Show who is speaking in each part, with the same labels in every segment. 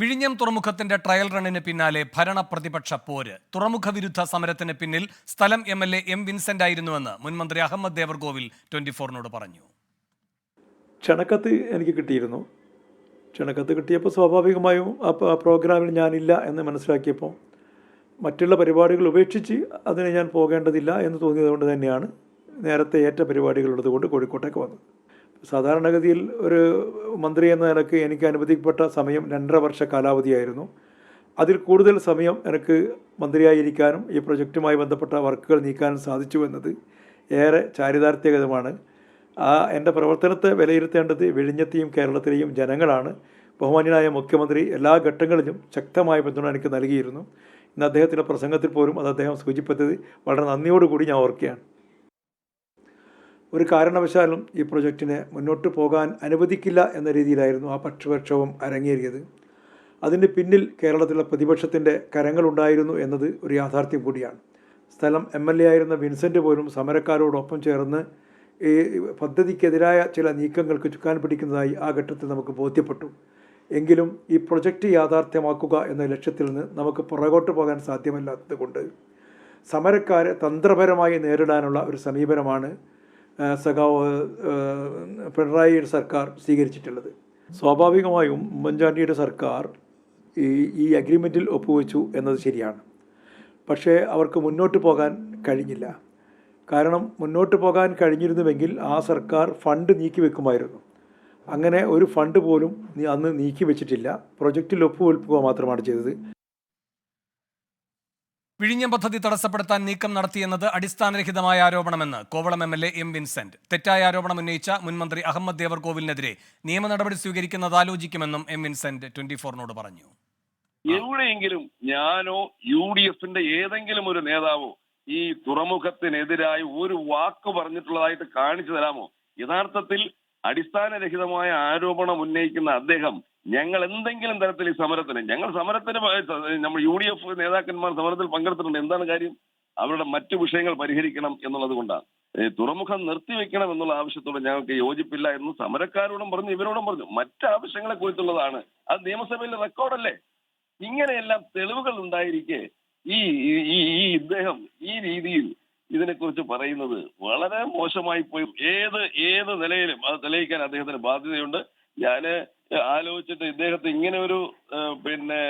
Speaker 1: വിഴിഞ്ഞം തുറമുഖത്തിന്റെ ട്രയൽ റണ്ണിന് പിന്നാലെ ഭരണ പ്രതിപക്ഷ പോര്. തുറമുഖ വിരുദ്ധ സമരത്തിന് പിന്നിൽ സ്ഥലം M L A M Vincent ആയിരുന്നുവെന്ന് മുൻമന്ത്രി അഹമ്മദ് ദേവർഗോവിൽ ട്വന്റി ഫോറിനോട് പറഞ്ഞു.
Speaker 2: ക്ഷണക്കത്ത് എനിക്ക് കിട്ടിയിരുന്നു. ക്ഷണക്കത്ത് കിട്ടിയപ്പോൾ സ്വാഭാവികമായും ആ പ്രോഗ്രാമിൽ ഞാനില്ല എന്ന് മനസ്സിലാക്കിയപ്പോൾ മറ്റുള്ള പരിപാടികൾ ഉപേക്ഷിച്ച് അതിന് ഞാൻ പോകേണ്ടതില്ല എന്ന് തോന്നിയതുകൊണ്ട് തന്നെയാണ് നേരത്തെ ഏറ്റ പരിപാടികളുള്ളത് കൊണ്ട് കോഴിക്കോട്ടേക്ക് വന്നത്. സാധാരണഗതിയിൽ ഒരു മന്ത്രി എന്ന നിലയ്ക്ക് എനിക്ക് അനുവദിക്കപ്പെട്ട സമയം രണ്ടര വർഷ കാലാവധിയായിരുന്നു. അതിൽ കൂടുതൽ സമയം എനിക്ക് മന്ത്രിയായിരിക്കാനും ഈ പ്രൊജക്റ്റുമായി ബന്ധപ്പെട്ട വർക്കുകൾ നീക്കാനും സാധിച്ചു എന്നത് ഏറെ ചാരിതാർത്ഥ്യകരമാണ്. ആ എന്റെ പ്രവർത്തനത്തെ വിലയിരുത്തേണ്ടത് വിഴിഞ്ഞത്തെയും കേരളത്തിലെയും ജനങ്ങളാണ്. ബഹുമാന്യനായ മുഖ്യമന്ത്രി എല്ലാ ഘട്ടങ്ങളിലും ശക്തമായ പിന്തുണ എനിക്ക് നൽകിയിരുന്നു. ഇന്ന് അദ്ദേഹത്തിന്റെ പ്രസംഗത്തിൽ പോലും അത് അദ്ദേഹം സൂചിപ്പിച്ചത് വളരെ നന്ദിയോടുകൂടി ഞാൻ ഓർക്കുകയാണ്. ഒരു കാരണവശാലും ഈ പ്രൊജക്റ്റിനെ മുന്നോട്ട് പോകാൻ അനുവദിക്കില്ല എന്ന രീതിയിലായിരുന്നു ആ പക്ഷപക്ഷവും അരങ്ങേറിയത്. അതിന് പിന്നിൽ കേരളത്തിലെ പ്രതിപക്ഷത്തിന്റെ കരങ്ങളുണ്ടായിരുന്നു എന്നത് ഒരു യാഥാർത്ഥ്യം കൂടിയാണ്. സ്ഥലം എം എൽ എ ആയിരുന്ന വിൻസെന്റ് പോലും സമരക്കാരോടൊപ്പം ചേർന്ന് ഈ പദ്ധതിക്കെതിരായ ചില നീക്കങ്ങൾക്ക് ചുക്കാൻ പിടിക്കുന്നതായി ആ ഘട്ടത്തിൽ നമുക്ക് ബോധ്യപ്പെട്ടു. എങ്കിലും ഈ പ്രൊജക്റ്റ് യാഥാർത്ഥ്യമാക്കുക എന്ന ലക്ഷ്യത്തിൽ നിന്ന് നമുക്ക് പുറകോട്ട് പോകാൻ സാധ്യമല്ലാത്തത് കൊണ്ട് സമരക്കാരെ തന്ത്രപരമായി നേരിടാനുള്ള ഒരു സമീപനമാണ് സഖാവ് പിണറായിയുടെ പിണറായി സർക്കാർ സ്വീകരിച്ചിട്ടുള്ളത്. സ്വാഭാവികമായും ഉമ്മൻചാണ്ടിയുടെ സർക്കാർ ഈ ഈ അഗ്രിമെന്റിൽ ഒപ്പുവെച്ചു എന്നത് ശരിയാണ്. പക്ഷേ അവർക്ക് മുന്നോട്ട് പോകാൻ കഴിഞ്ഞില്ല. കാരണം മുന്നോട്ട് പോകാൻ കഴിഞ്ഞിരുന്നുവെങ്കിൽ ആ സർക്കാർ ഫണ്ട് നീക്കി വെക്കുമായിരുന്നു അങ്ങനെ ഒരു ഫണ്ട് പോലും അന്ന് നീക്കി വെച്ചിട്ടില്ല പ്രൊജക്റ്റിൽ ഒപ്പുവെൽക്കുക മാത്രമാണ് ചെയ്തത്.
Speaker 1: വിഴിഞ്ഞം പദ്ധതി തടസ്സപ്പെടുത്താൻ നീക്കം നടത്തിയെന്നത് അടിസ്ഥാനരഹിതമായ ആരോപണമെന്ന് Kovalam M L A M Vincent. തെറ്റായ ആരോപണം ഉന്നയിച്ച മുൻമന്ത്രി അഹമ്മദ് ദേവർകോവിലിനെതിരെ നിയമ നടപടി സ്വീകരിക്കുന്നത് ആലോചിക്കുമെന്നും എം വിൻസെന്റ് ട്വന്റി ഫോറിനോട് പറഞ്ഞു
Speaker 3: എവിടെയെങ്കിലും ഞാനോ യു ഡി എഫിന്റെ ഏതെങ്കിലും ഒരു നേതാവോ ഈ തുറമുഖത്തിനെതിരായി ഒരു വാക്ക് പറഞ്ഞിട്ടുള്ളതായിട്ട് കാണിച്ചു തരാമോ? യഥാർത്ഥത്തിൽ അടിസ്ഥാനരഹിതമായ ആരോപണം ഉന്നയിക്കുന്ന അദ്ദേഹം ഞങ്ങൾ എന്തെങ്കിലും തരത്തിൽ ഈ സമരത്തിന് ഞങ്ങൾ സമരത്തിന് നമ്മൾ യു ഡി എഫ് നേതാക്കന്മാർ സമരത്തിൽ പങ്കെടുത്തിട്ടുണ്ട്. എന്താണ് കാര്യം? അവരുടെ മറ്റു വിഷയങ്ങൾ പരിഹരിക്കണം എന്നുള്ളത് കൊണ്ടാണ്. തുറമുഖം നിർത്തിവെക്കണം എന്നുള്ള ആവശ്യത്തോട് ഞങ്ങൾക്ക് യോജിപ്പില്ല എന്ന് സമരക്കാരോടും പറഞ്ഞു ഇവരോടും പറഞ്ഞു. മറ്റ് ആവശ്യങ്ങളെ കുറിച്ചുള്ളതാണ്. അത് നിയമസഭയിലെ റെക്കോർഡല്ലേ? ഇങ്ങനെയെല്ലാം തെളിവുകൾ ഉണ്ടായിരിക്കെ ഈ ഈ ഇദ്ദേഹം ഈ രീതിയിൽ ഇതിനെക്കുറിച്ച് പറയുന്നത് വളരെ മോശമായി പോയി ഏത് ഏത് നിലയിലും അത് തെളിയിക്കാൻ അദ്ദേഹത്തിന് ബാധ്യതയുണ്ട്. ഞാൻ ആലോചിച്ചിട്ട് ഇദ്ദേഹത്തെ ഇങ്ങനെ ഒരു പിന്നെ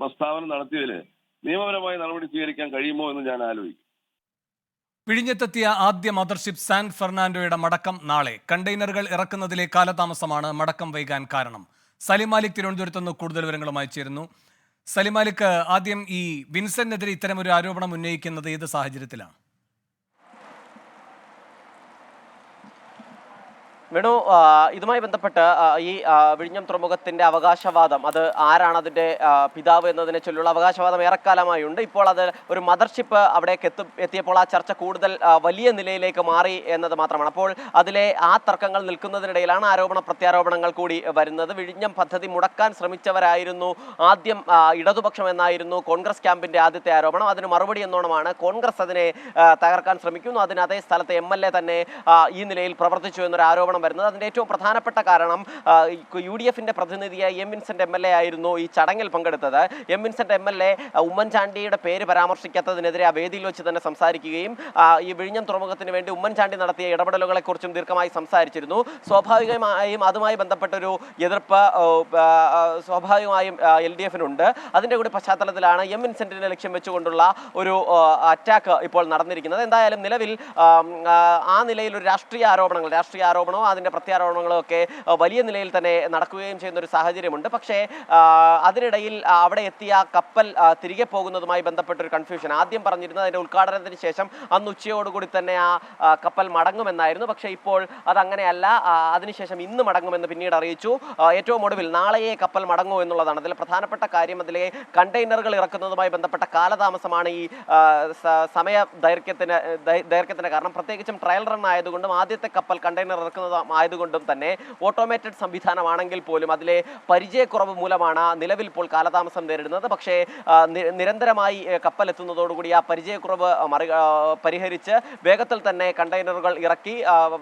Speaker 3: പ്രസ്താവന നടത്തിയതിൽ നിയമപരമായ നടപടി സ്വീകരിക്കാൻ കഴിയുമോ എന്ന് ഞാൻ ആലോചിക്കും.
Speaker 1: വിഴിഞ്ഞത്തെത്തിയ ആദ്യ മദർഷിപ്പ് സാൻ ഫെർണാൻഡോയുടെ മടക്കം നാളെ. കണ്ടെയ്നറുകൾ ഇറക്കുന്നതിലെ കാലതാമസമാണ് മടക്കം വൈകാൻ കാരണം. സലിമാലിക് തിരുവനന്തപുരത്ത് നിന്ന് കൂടുതൽ വിവരങ്ങളുമായി ചേരുന്നു. സലിമാലിക് ആദ്യം ഈ വിൻസെന്റിനെതിരെ ഒരു ആരോപണം ഉന്നയിക്കുന്നത് ഏത് സാഹചര്യത്തിലാണ്?
Speaker 4: വേണു ഇതുമായി ബന്ധപ്പെട്ട് ഈ വിഴിഞ്ഞം തുറമുഖത്തിന്റെ അവകാശവാദം അത് ആരാണ് അതിന്റെ പിതാവ് എന്നതിനെ ചൊല്ലുള്ള അവകാശവാദം ഏറെക്കാലമായി ഉണ്ട്. ഇപ്പോൾ അത് ഒരു മദർഷിപ്പ് അവിടേക്ക് എത്തു എത്തിയപ്പോൾ ആ ചർച്ച കൂടുതൽ വലിയ നിലയിലേക്ക് മാറി എന്നത് മാത്രമാണ്. അപ്പോൾ അതിലെ ആ തർക്കങ്ങൾ നിൽക്കുന്നതിനിടയിലാണ് ആരോപണ പ്രത്യാരോപണങ്ങൾ കൂടി വരുന്നത്. വിഴിഞ്ഞം പദ്ധതി മുടക്കാൻ ശ്രമിച്ചവരായിരുന്നു. ആദ്യം ഇടതുപക്ഷം എന്നായിരുന്നു കോൺഗ്രസ് ക്യാമ്പിന്റെ ആദ്യത്തെ ആരോപണം. അതിന് മറുപടി എന്നോണമാണ് കോൺഗ്രസ് അതിനെ തകർക്കാൻ ശ്രമിക്കുന്നു. അതിന് അതേ സ്ഥലത്തെ എം തന്നെ ഈ നിലയിൽ പ്രവർത്തിച്ചു എന്നൊരു ആരോപണം വരുന്നത്. അതിന്റെ ഏറ്റവും പ്രധാനപ്പെട്ട കാരണം യു ഡി എഫിന്റെ പ്രതിനിധിയായ M Vincent M L A ആയിരുന്നു ഈ ചടങ്ങിൽ പങ്കെടുത്തത്. M Vincent M L A ഉമ്മൻചാണ്ടിയുടെ പേര് പരാമർശിക്കാത്തതിനെതിരെ ആ വേദിയിൽ വെച്ച് തന്നെ സംസാരിക്കുകയും ഈ വിഴിഞ്ഞം തുറമുഖത്തിന് വേണ്ടി ഉമ്മൻചാണ്ടി നടത്തിയ ഇടപെടലുകളെക്കുറിച്ചും ദീർഘമായി സംസാരിച്ചിരുന്നു. സ്വാഭാവികമായും അതുമായി ബന്ധപ്പെട്ടൊരു എതിർപ്പ് സ്വാഭാവികമായും എൽ ഡി എഫിനുണ്ട്. അതിന്റെ കൂടി പശ്ചാത്തലത്തിലാണ് എം വിൻസെന്റിനെ ലക്ഷ്യം വെച്ചുകൊണ്ടുള്ള ഒരു അറ്റാക്ക് ഇപ്പോൾ നടന്നിരിക്കുന്നത്. എന്തായാലും നിലവിൽ ആ നിലയിൽ ഒരു രാഷ്ട്രീയ ആരോപണങ്ങൾ രാഷ്ട്രീയ ആരോപണവും അതിന്റെ പ്രത്യാരോപണങ്ങളൊക്കെ വലിയ നിലയിൽ തന്നെ നടക്കുകയും ചെയ്യുന്ന ഒരു സാഹചര്യമുണ്ട്. പക്ഷേ അതിനിടയിൽ അവിടെ എത്തിയ കപ്പൽ തിരികെ പോകുന്നതുമായി ബന്ധപ്പെട്ട ഒരു കൺഫ്യൂഷൻ ആദ്യം പറഞ്ഞിരുന്നത് അതിന്റെ ഉദ്ഘാടനത്തിന് ശേഷം അന്ന് ഉച്ചയോടുകൂടി തന്നെ ആ കപ്പൽ മടങ്ങുമെന്നായിരുന്നു. പക്ഷേ ഇപ്പോൾ അതങ്ങനെയല്ല. അതിനുശേഷം ഇന്ന് മടങ്ങുമെന്ന് പിന്നീട് അറിയിച്ചു. ഏറ്റവും ഒടുവിൽ നാളെയേ കപ്പൽ മടങ്ങൂ എന്നുള്ളതാണ്. അതിൽ പ്രധാനപ്പെട്ട കാര്യം അതിലെ കണ്ടെയ്നറുകൾ ഇറക്കുന്നതുമായി ബന്ധപ്പെട്ട കാലതാമസമാണ് ഈ സമയ ദൈർഘ്യത്തിന് ദൈർഘ്യത്തിന് കാരണം. പ്രത്യേകിച്ചും ട്രയൽ റൺ ആയതുകൊണ്ടും ആദ്യത്തെ കപ്പൽ കണ്ടെയ്നർ ഇറക്കുന്നതുമായി ആയതുകൊണ്ടും തന്നെ ഓട്ടോമേറ്റഡ് സംവിധാനമാണെങ്കിൽ പോലും അതിലെ പരിചയക്കുറവ് മൂലമാണ് നിലവിൽ ഇപ്പോൾ കാലതാമസം നേരിടുന്നത്. പക്ഷേ നിരന്തരമായി കപ്പലെത്തുന്നതോടുകൂടി ആ പരിചയക്കുറവ് മറി പരിഹരിച്ച് വേഗത്തിൽ തന്നെ കണ്ടെയ്നറുകൾ ഇറക്കി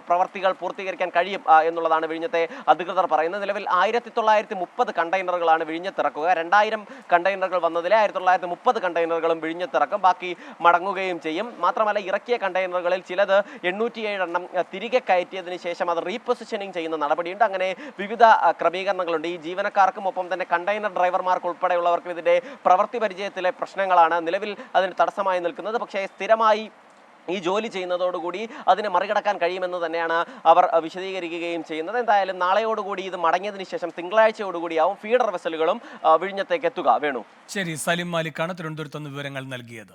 Speaker 4: പ്രവർത്തികൾ പൂർത്തീകരിക്കാൻ കഴിയും എന്നുള്ളതാണ് വിഴിഞ്ഞത്തെ അധികൃതർ പറയുന്നത്. നിലവിൽ ആയിരത്തി തൊള്ളായിരത്തി മുപ്പത് കണ്ടെയ്നറുകളാണ് വിഴിഞ്ഞത്തിറക്കുക. രണ്ടായിരം കണ്ടെയ്നറുകൾ വന്നതിലെ ആയിരത്തി തൊള്ളായിരത്തി മുപ്പത് കണ്ടെയ്നറുകളും വിഴിഞ്ഞത്തിറക്കും. ബാക്കി മടങ്ങുകയും ചെയ്യും. മാത്രമല്ല ഇറക്കിയ കണ്ടെയ്നറുകളിൽ ചിലത് എണ്ണൂറ്റിയേഴ് എണ്ണം തിരികെ കയറ്റിയതിന് ശേഷം അത് റീപൊസിഷനിങ് ചെയ്യുന്ന നടപടിയുണ്ട്. അങ്ങനെ വിവിധ ക്രമീകരണങ്ങളുണ്ട്. ഈ ജീവനക്കാർക്കും ഒപ്പം തന്നെ കണ്ടെയ്നർ ഡ്രൈവർമാർക്ക് ഉൾപ്പെടെയുള്ളവർക്കും ഇതിന്റെ പ്രവൃത്തി പരിചയത്തിലെ പ്രശ്നങ്ങളാണ് നിലവിൽ അതിന് തടസ്സമായി നിൽക്കുന്നത്. പക്ഷേ സ്ഥിരമായി ഈ ജോലി ചെയ്യുന്നതോടുകൂടി അതിനെ മറികടക്കാൻ കഴിയുമെന്ന് തന്നെയാണ് അവർ വിശദീകരിക്കുകയും ചെയ്യുന്നത്. എന്തായാലും നാളെയോടുകൂടി ഇത് മടങ്ങിയതിനു ശേഷം തിങ്കളാഴ്ചയോടുകൂടിയാവും ഫീഡർ വെസലുകളും വിഴിഞ്ഞത്തേക്ക് എത്തുക. വേണു.
Speaker 1: ശരി സലിം മാലിക്കാണ് തിരുവനന്തപുരത്ത് വിവരങ്ങൾ നൽകിയത്.